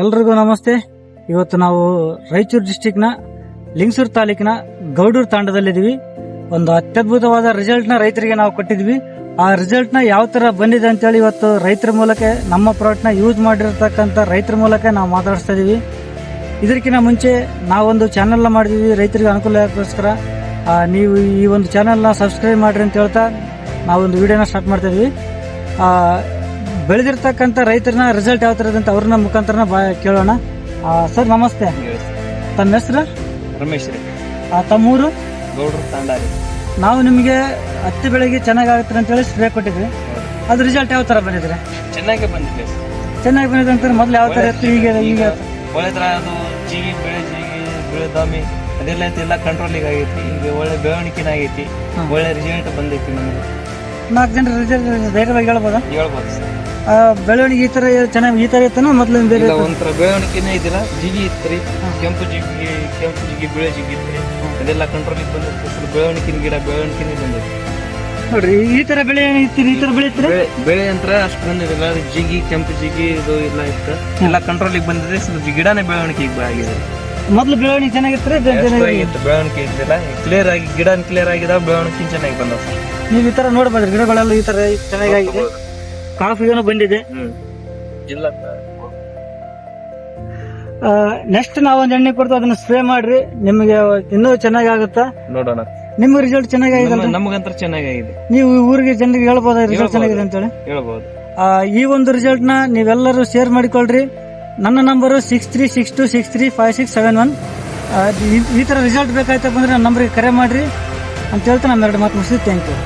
ಎಲ್ರಿಗೂ ನಮಸ್ತೆ. ಇವತ್ತು ನಾವು ರಾಯಚೂರು ಡಿಸ್ಟಿಕ್ನ ಲಿಂಗಸೂರು ತಾಲೂಕಿನ ಗೌಡೂರು ತಾಂಡದಲ್ಲಿದ್ದೀವಿ. ಒಂದು ಅತ್ಯದ್ಭುತವಾದ ರಿಸಲ್ಟ್ನ ರೈತರಿಗೆ ನಾವು ಕೊಟ್ಟಿದ್ವಿ ಆ ರಿಸಲ್ಟ್ನ ಯಾವ ಥರ ಬಂದಿದೆ ಅಂತೇಳಿ ಇವತ್ತು ರೈತರ ಮೂಲಕ ನಮ್ಮ ಪ್ರಾಡಕ್ಟ್ನ ಯೂಸ್ ಮಾಡಿರ್ತಕ್ಕಂಥ ರೈತರ ಮೂಲಕ ನಾವು ಮಾತಾಡಿಸ್ತಾ ಇದೀವಿ. ಇದಕ್ಕಿಂತ ಮುಂಚೆ ನಾವೊಂದು ಚಾನಲ್ನ ಮಾಡಿದ್ವಿ ರೈತರಿಗೆ ಅನುಕೂಲ ಆಗೋಸ್ಕರ ನೀವು ಈ ಒಂದು ಚಾನಲ್ನ ಸಬ್ಸ್ಕ್ರೈಬ್ ಮಾಡ್ರಿ ಅಂತ ಹೇಳ್ತಾ ನಾವೊಂದು ವಿಡಿಯೋನ ಸ್ಟಾರ್ಟ್ ಮಾಡ್ತಾ ಇದೀವಿ. ಬೆಳೆದಿರ್ತಕ್ಕಂಥ ರೈತರನ್ನ ರಿಸಲ್ಟ್ ಯಾವ ಥರ ಅಂತ ಅವ್ರನ್ನ ಮುಖಾಂತರ ಬಾ ಕೇಳೋಣ. ಆ, ಸರ್ ನಮಸ್ತೆ. ತಮ್ಮ ಹೆಸರು? ರಮೇಶ್ ರೀ. ಆ, ತಮ್ಮೂರು? ಗೌಡ್ರು ತಾಂಡಾರಿ. ನಾವು ನಿಮಗೆ ಹತ್ತಿ ಬೆಳೆಗೆ ಅಂತ ಅಂತೇಳಿ ಸ್ಪ್ರೇ ಕೊಟ್ಟಿದ್ವಿ. ಅದು ರಿಸಲ್ಟ್ ಯಾವ ಥರ ಬಂದಿದ್ರೆ ಚೆನ್ನಾಗಿ ಬಂದಿದೆ. ಚೆನ್ನಾಗಿ ಬಂದಿದೆ ಅಂತಾರೆ ಮೊದಲು ಯಾವ ಥರ ಇತ್ತು ಈಗ ಈಗ ಒಳ್ಳೆ ಥರ ಅದು ಜೀವಿ ಬೆಳೆ ಜೀವಿ ಬೆಳೆ ದಾಮಿ ಅದೆಲ್ಲ ಐತಿ ಎಲ್ಲ ಕಂಟ್ರೋಲಿಗೆ ಆಗೈತಿ. ಈಗ ಒಳ್ಳೆ ಬೆಳವಣಿಗೆನ ಆಗೈತಿ. ಹಾ. ಒಳ್ಳೆ ರಿಸಲ್ಟ್ ಬಂದೈತಿ ನಮಗೆ. ನಾಲ್ಕು ಜನರ ರಿಸಲ್ಟ್ ಧೈರ್ಯವಾಗಿ ಹೇಳ್ಬೋದಾ? ಹೇಳ್ಬೋದು ಸರ್. ಬೆಳವಣಿಗೆ ಈ ಥರ ಚೆನ್ನಾಗಿ ಈ ತರ ಇತ್ತನ ಮೊದಲು ಬೇರೆ ಇಲ್ಲ ಇತ್ತು? ಒಂಥರ ಬೆಳವಣಿಗೆನೇ ಇದಿಲ್ಲ. ಜಿಗಿ ಇತ್ರಿ ಕೆಂಪು ಜಿಗಿ ಕೆಂಪು ಜಿಗಿ ಬಿಳೆ ಜಿಗಿ ಇತ್ರಿ. ಅದೆಲ್ಲ ಕಂಟ್ರೋಲ್ ಬಂದಿತ್ತು ಸ್ವಲ್ಪ ಬೆಳವಣಿಗೆನ ಗಿಡ ಬೆಳವಣಿಗೆನೇ ಬಂದಿತ್ತು ನೋಡ್ರಿ ಈ ತರ ಬೆಳೆ ಇತ್ತೀರಿ ಈ ತರ ಬೆಳೆ ಇತ್ತೀರಿ? ಬೆಳೆ ಅಂತರ ಅಂತ ಅಷ್ಟು ಬಂದಿರಲಿಲ್ಲ ಜಿಗಿ ಕೆಂಪು ಜಿಗಿ ಇದು ಎಲ್ಲ ಇತ್ತು. ಎಲ್ಲ ಕಂಟ್ರೋಲಿಗೆ ಬಂದಿದೆ. ಸ್ವಲ್ಪ ಗಿಡನೇ ಬೆಳವಣಿಗೆ ಆಗಿದೆ. ಮೊದಲು ಬೆಳವಣಿಗೆ ಚೆನ್ನಾಗಿತ್ತು ಚೆನ್ನಾಗಿತ್ತು ಬೆಳವಣಿಗೆ ಇದ್ದಿಲ್ಲ. ಕ್ಲಿಯರ್ ಆಗಿ ಗಿಡ ಕ್ಲಿಯರ್ ಆಗಿದಾವ ಬೆಳವಣಿಗೆ ಚೆನ್ನಾಗಿ ಬಂದವ. ನೀವು ಈ ತರ ನೋಡ್ಬೋದ್ರಿ ಗಿಡಗಳೆಲ್ಲ ಈ ತರ ಚೆನ್ನಾಗಿದೆ ಕಾಫಿಗೇನು ಬಂದಿದೆ. ನೆಕ್ಸ್ಟ್ ನಾವು ನಾವೊಂದು ಎಣ್ಣೆ ಕೊಡ್ತು ಅದನ್ನ ಸ್ಪ್ರೇ ಮಾಡ್ರಿ. ನಿಮಗೆ ಇನ್ನೂ ಚೆನ್ನಾಗಿ ಆಗುತ್ತಾ ನೋಡೋಣ. ನಿಮ್ಮ ರಿಸಲ್ಟ್ ಚೆನ್ನಾಗಿ ನಮ್ಮ- ಚೆನ್ನಾಗಿ ಚೆನ್ನಾಗಿದೆ ನೀವು ಊರಿಗೆ ಜನರಿಗೆ ಹೇಳ್ಬೋದ ರಿಸಲ್ಟ್ ಚೆನ್ನಾಗಿದೆ ಅಂತೇಳಿ ಹೇಳ್ಬೋದು. ಈ ಒಂದು ರಿಸಲ್ಟ್ನ ನೀವೆಲ್ಲರೂ ಶೇರ್ ಮಾಡಿಕೊಳ್ಳ್ರಿ ನನ್ನ number six three six two six three five six seven one ಈ ತರ ರಿಸಲ್ಟ್ ಬೇಕಾಯ್ತಪ್ಪ ಅಂದ್ರೆ ನನ್ನ ನಂಬರ್ಗೆ ಕರೆ ಮಾಡಿರಿ. ಅಂತ ಹೇಳ್ತಾ ನಾನು ಎರಡು ಮಾತು ಮುಗಿಸಿ ಥ್ಯಾಂಕ್ ಯು